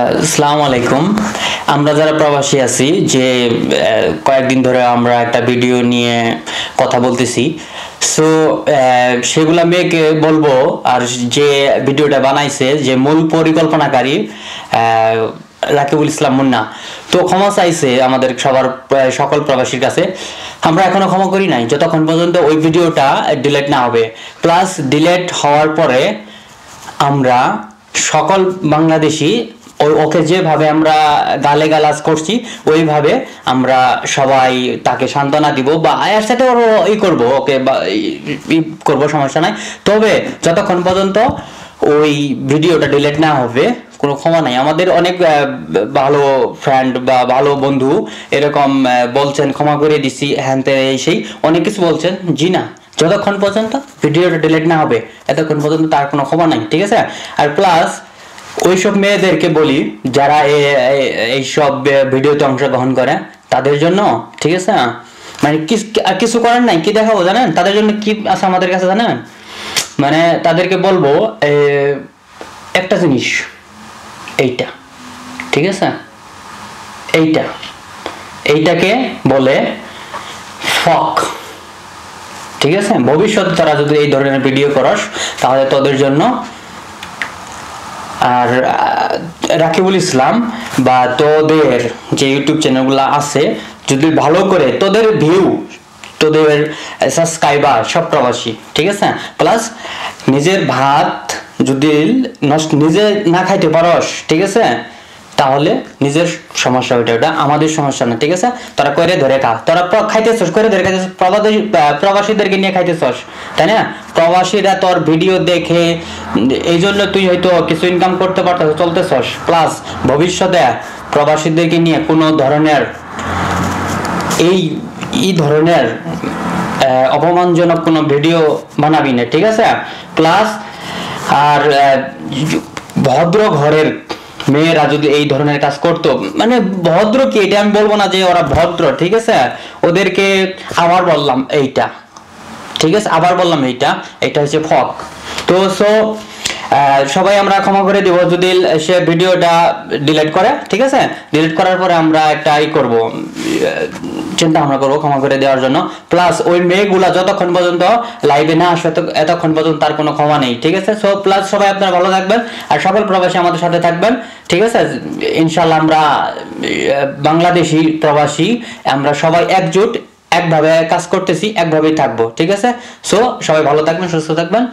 আসসালামু আলাইকুম। আমরা যারা প্রবাসী আছি, যে কয়েকদিন ধরে আমরা একটা ভিডিও নিয়ে কথা বলতেছি। সো সেগুলা মেয়েকে বলব, আর যে ভিডিওটা বানাইছে, যে মূল পরিকল্পনাকারী রাকিবুল ইসলাম মুন্না, তো ক্ষমা চাইছে আমাদের সবার সকল প্রবাসীর কাছে। আমরা এখনও ক্ষমা করি নাই, যতক্ষণ পর্যন্ত ওই ভিডিওটা ডিলেট না হবে। প্লাস ডিলেট হওয়ার পরে আমরা সকল বাংলাদেশি ওকে যেভাবে আমরা গালে গালাজ করছি, ওইভাবে আমরা সবাই তাকে সান্ত্বনা দিব বা এর সাথে ওর ই করব, ওকে বা ই- করব, সমস্যা নাই। তবে যতক্ষণ পর্যন্ত ওই ভিডিওটা ডিলিট না হবে, কোনো ক্ষমা নাই। আমাদের অনেক ভালো ফ্রেন্ড বা ভালো বন্ধু এরকম বলছেন, ক্ষমা করে দিছি, হ্যান এই সেই, অনেক কিছু বলছেন। জি না, যতক্ষণ পর্যন্ত ভিডিওটা ডিলেট না হবে, এতক্ষণ পর্যন্ত তার কোনো ক্ষমা নাই, ঠিক আছে? আর প্লাস ওইসব মেয়েদেরকে বলি, যারা এইসব ভিডিওতে অংশগ্রহণ করে, তাদের জন্য, ঠিক আছে? মানে কিছু করার নাই, কি দেখাবো জানেন? তাদের জন্য কি আছে আমাদের কাছে জানেন? মানে তাদেরকে বলব একটা জিনিস, এইটা, ঠিক আছে? এইটা, এইটাকে বলে ফক, ঠিক আছে? ভবিষ্যতে তারা যদি এই ধরনের ভিডিও করস, তাহলে তোদের জন্য আর রাকিবুল ইসলাম বা তোদের যে ইউটিউব চ্যানেলগুলো আছে, যদি ভালো করে তোদের ভিউ তোদের সাবস্ক্রাইবার সব প্রবাসী, ঠিক আছে? প্লাস নিজের ভাত যদি নিজে না খাইতে পারস, ঠিক আছে? তাহলে নিজের সমস্যা ওইটা ওটা আমাদের সমস্যা না, ঠিক আছে? তোরা করে ধরে খা। তোরা খাইতেছস করে ধরে খাইতেছস প্রবাসী প্রবাসীদেরকে নিয়ে খাইতে খাইতেছস, তাই না? প্রবাসীরা তোর ভিডিও দেখে এই জন্য তুই হয়তো কিছু ইনকাম করতে পারতেছ, চলতেছস। প্লাস ভবিষ্যতে প্রবাসীদেরকে নিয়ে কোনো ধরনের এই এই ধরনের অপমানজনক কোনো ভিডিও বানাবি না, ঠিক আছে? প্লাস আর ভদ্র ঘরের মেয়েরা যদি এই ধরনের কাজ করত মানে ভদ্র কি, এটা আমি বলব না যে ওরা ভদ্র, ঠিক আছে? ওদেরকে আবার বললাম এইটা, ঠিক আছে? আবার বললাম এইটা, এটা হচ্ছে ফক। তো সো সবাই আমরা ক্ষমা করে দিব। যদি সে ভিডিওটা ডিলিট করে, ঠিক আছে? ডিলিট করার পরে আমরা একটা ই করব চিন্তা ভাবনা করব ক্ষমা করে দেওয়ার জন্য। প্লাস ওই মেয়েগুলা যতক্ষণ পর্যন্ত লাইভে না আসবে এতক্ষণ পর্যন্ত তার কোনো ক্ষমা নেই, ঠিক আছে? সো প্লাস সবাই আপনারা ভালো থাকবেন, আর সকল প্রবাসী আমাদের সাথে থাকবেন, ঠিক আছে? ইনশাল্লাহ আমরা বাংলাদেশি প্রবাসী, আমরা সবাই একজোট, একভাবে কাজ করতেছি, একভাবেই থাকব, ঠিক আছে? সো সবাই ভালো থাকবেন, সুস্থ থাকবেন।